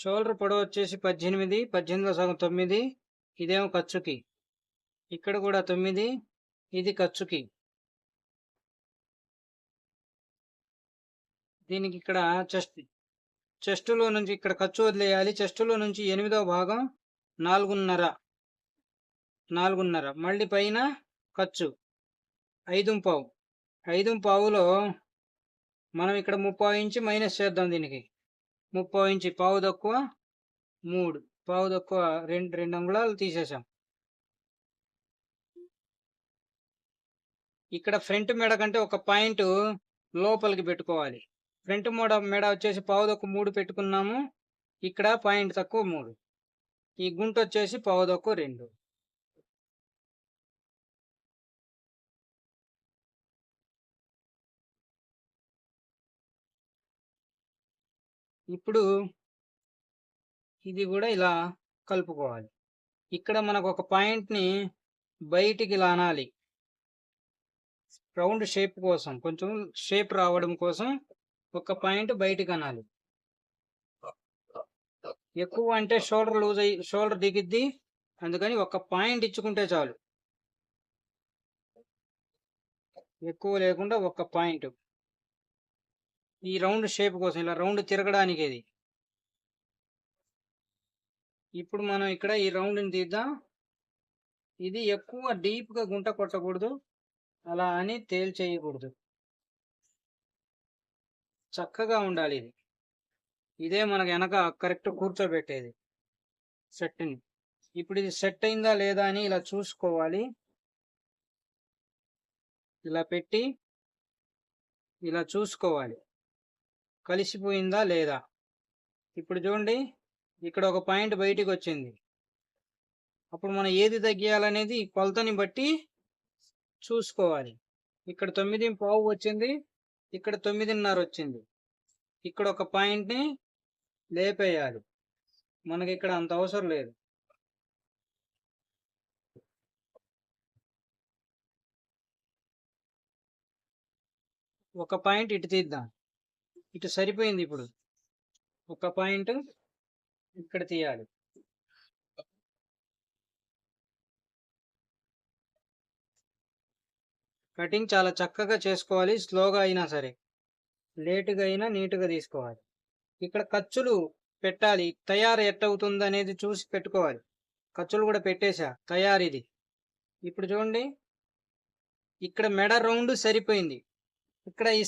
Shoulder పొడవు వచ్చేసి పద్దెనిమిది పద్దెనిమిదిలో సగం తొమ్మిది ఇదేమో ఖర్చుకి. ఇక్కడ కూడా తొమ్మిది ఇది ఖర్చుకి. దీనికి ఇక్కడ చెస్ట్ చెస్టులో నుంచి ఇక్కడ ఖర్చు వదిలేయాలి. చెస్టులో నుంచి ఎనిమిదవ భాగం నాలుగున్నర నాలుగున్నర. మళ్ళీ పైన ఖర్చు ఐదు పావు. ఐదు పావులో మనం ఇక్కడ ముప్పై ఇంచి మైనస్ చేద్దాం దీనికి. ముప్పై ఇంచి పావు తక్కువ మూడు. పావు తక్కువ రెండు రెండు అంగుళాలు తీసేసాం ఇక్కడ ఫ్రంట్ మెడ కంటే ఒక పాయింట్ లోపలికి పెట్టుకోవాలి. ఫ్రంట్ మోడ మెడ వచ్చేసి పావు తక్కువ మూడు పెట్టుకున్నాము. ఇక్కడ పాయింట్ తక్కువ మూడు. ఈ గుంట వచ్చేసి పావు తక్కువ రెండు. ఇప్పుడు ఇది కూడా ఇలా కలుపుకోవాలి. ఇక్కడ మనకు ఒక పాయింట్ని బయటికి ఇలా అనాలి రౌండ్ షేప్ కోసం కొంచెం షేప్ రావడం కోసం ఒక పాయింట్ బయటికి అనాలి. ఎక్కువ అంటే షోల్డర్ లూజ్ అయ్యి షోల్డర్ దిగిద్ది. అందుకని ఒక పాయింట్ ఇచ్చుకుంటే చాలు. ఎక్కువ లేకుండా ఒక పాయింట్. ఈ రౌండ్ షేప్ కోసం ఇలా రౌండ్ తిరగడానికి ఇది ఇప్పుడు మనం ఇక్కడ ఈ రౌండ్ని తీద్దాం. ఇది ఎక్కువ డీప్గా గుంట కొట్టకూడదు. అలా అని తేల్చేయకూడదు. చక్కగా ఉండాలి ఇది. ఇదే మనకు వెనక కరెక్ట్ కూర్చోబెట్టేది సెట్ని. ఇప్పుడు ఇది సెట్ అయిందా లేదా అని ఇలా చూసుకోవాలి. ఇలా పెట్టి ఇలా చూసుకోవాలి. కలిసిపోయిందా లేదా? ఇప్పుడు చూడండి ఇక్కడ ఒక పాయింట్ బయటికి వచ్చింది అప్పుడు మనం ఏది తగ్గియాలనేది కొలతని బట్టి చూసుకోవాలి. ఇక్కడ తొమ్మిది పావు వచ్చింది ఇక్కడ తొమ్మిదిన్నర వచ్చింది. ఇక్కడ ఒక పాయింట్ని లేపేయాలి. మనకి ఇక్కడ అంత అవసరం లేదు. ఒక పాయింట్ ఇటు తీద్దాం. ఇటు సరిపోయింది ఇప్పుడు. ఒక పాయింట్ ఇక్కడ తీయాలి. కటింగ్ చాలా చక్కగా చేసుకోవాలి స్లోగా అయినా సరే. లేటుగా అయినా నీట్గా తీసుకోవాలి. ఇక్కడ ఖర్చులు పెట్టాలి. తయారు ఎట్టవుతుంది అనేది చూసి పెట్టుకోవాలి. ఖర్చులు కూడా పెట్టేశా తయారీది. ఇప్పుడు చూడండి. ఇక్కడ మెడ రౌండ్ సరిపోయింది. ఇక్కడ